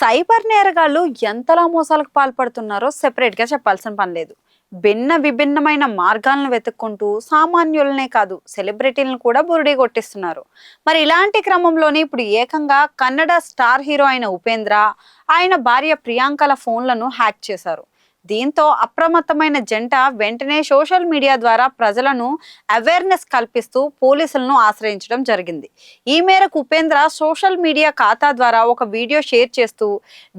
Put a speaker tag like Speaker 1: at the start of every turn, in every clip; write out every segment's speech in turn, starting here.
Speaker 1: Cyber నేరగాళ్ళు ఎంతలా మోసాలకు పాల్పడుతున్నారో సెపరేట్గా చెప్పాల్సిన పని లేదు. భిన్న విభిన్నమైన మార్గాలను వెతుక్కుంటూ సామాన్యులనే కాదు సెలబ్రిటీలను కూడా బురుడి కొట్టిస్తున్నారు. మరి ఇలాంటి క్రమంలోనే ఇప్పుడు ఏకంగా కన్నడ స్టార్ హీరో అయిన ఉపేంద్ర ఆయన భార్య ప్రియాంకల ఫోన్లను హ్యాక్ చేశారు. దీంతో అప్రమత్తమైన జంట వెంటనే సోషల్ మీడియా ద్వారా ప్రజలను అవేర్నెస్ కల్పిస్తూ పోలీసులను ఆశ్రయించడం జరిగింది. ఈ మేరకు ఉపేంద్ర సోషల్ మీడియా ఖాతా ద్వారా ఒక వీడియో షేర్ చేస్తూ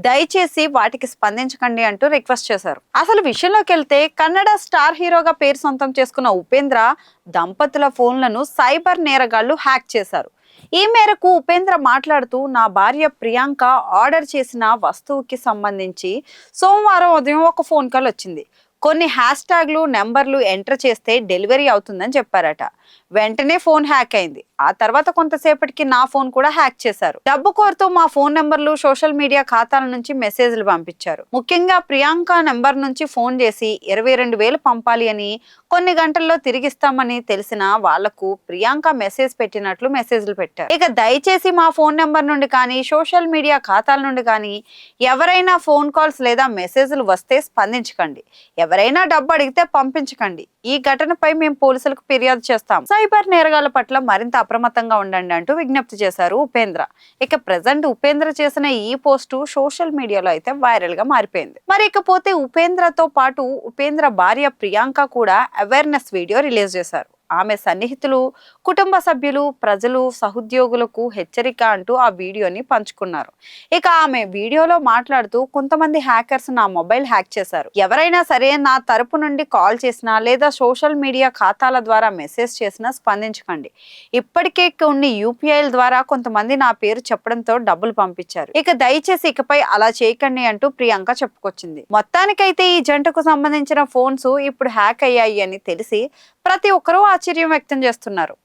Speaker 1: దయచేసి వాటికి స్పందించకండి అంటూ రిక్వెస్ట్ చేశారు. అసలు విషయంలోకి వెళ్తే కన్నడ స్టార్ హీరోగా పేరు సొంతం చేసుకున్న ఉపేంద్ర దంపతుల ఫోన్లను సైబర్ నేరగాళ్ళు హ్యాక్ చేశారు. ఈ మేరకు ఉపేంద్ర మాట్లాడుతూ నా భార్య ప్రియాంక ఆర్డర్ చేసిన వస్తువుకి సంబంధించి సోమవారం ఉదయం ఒక ఫోన్ కాల్ వచ్చింది. కొన్ని హ్యాష్ ట్యాగ్లు నెంబర్లు ఎంటర్ చేస్తే డెలివరీ అవుతుందని చెప్పారట. వెంటనే ఫోన్ హ్యాక్ అయింది. ఆ తర్వాత కొంతసేపటికి నా ఫోన్ కూడా హ్యాక్ చేశారు. డబ్బు కోరుతూ మా ఫోన్ నెంబర్లు సోషల్ మీడియా ఖాతాల నుంచి మెసేజ్లు పంపించారు. ముఖ్యంగా ప్రియాంక నెంబర్ నుంచి ఫోన్ చేసి ఇరవై రెండు వేలు పంపాలి అని కొన్ని గంటల్లో తిరిగిస్తామని తెలిసిన వాళ్ళకు ప్రియాంక మెసేజ్ పెట్టినట్లు మెసేజ్లు పెట్టారు. ఇక దయచేసి మా ఫోన్ నెంబర్ నుండి కానీ సోషల్ మీడియా ఖాతాల నుండి కానీ ఎవరైనా ఫోన్ కాల్స్ లేదా మెసేజ్లు వస్తే స్పందించకండి. ఎవరైనా డబ్బు అడిగితే పంపించకండి. ఈ ఘటనపై మేము పోలీసులకు ఫిర్యాదు చేస్తాం. సైబర్ నేరగాల పట్ల మరింత అప్రమత్తంగా ఉండండి అంటూ విజ్ఞప్తి చేశారు ఉపేంద్ర. ఇక ప్రజెంట్ ఉపేంద్ర చేసిన ఈ పోస్టు సోషల్ మీడియాలో అయితే వైరల్గా మారిపోయింది. మరి ఇకపోతే ఉపేంద్రతో పాటు ఉపేంద్ర భార్య ప్రియాంక కూడా అవేర్నెస్ వీడియో రిలీజ్ చేశారు. ఆమె సన్నిహితులు కుటుంబ సభ్యులు ప్రజలు సహోద్యోగులకు హెచ్చరిక అంటూ ఆ వీడియోని పంచుకున్నారు. ఇక ఆమె వీడియోలో మాట్లాడుతూ కొంతమంది హ్యాకర్స్ నా మొబైల్ హ్యాక్ చేశారు. ఎవరైనా సరే నా తరపు నుండి కాల్ చేసినా లేదా సోషల్ మీడియా ఖాతాల ద్వారా మెసేజ్ చేసినా స్పందించకండి. ఇప్పటికే కొన్ని యూపీఐల ద్వారా కొంతమంది నా పేరు చెప్పడంతో డబ్బులు పంపించారు. ఇక దయచేసి ఇకపై అలా చేయకండి అంటూ ప్రియాంక చెప్పుకొచ్చింది. మొత్తానికైతే ఈ జంటకు సంబంధించిన ఫోన్స్ ఇప్పుడు హ్యాక్ అయ్యాయి అని తెలిసి ప్రతి ఒక్కరూ ఆశ్చర్యం వ్యక్తం చేస్తున్నారు.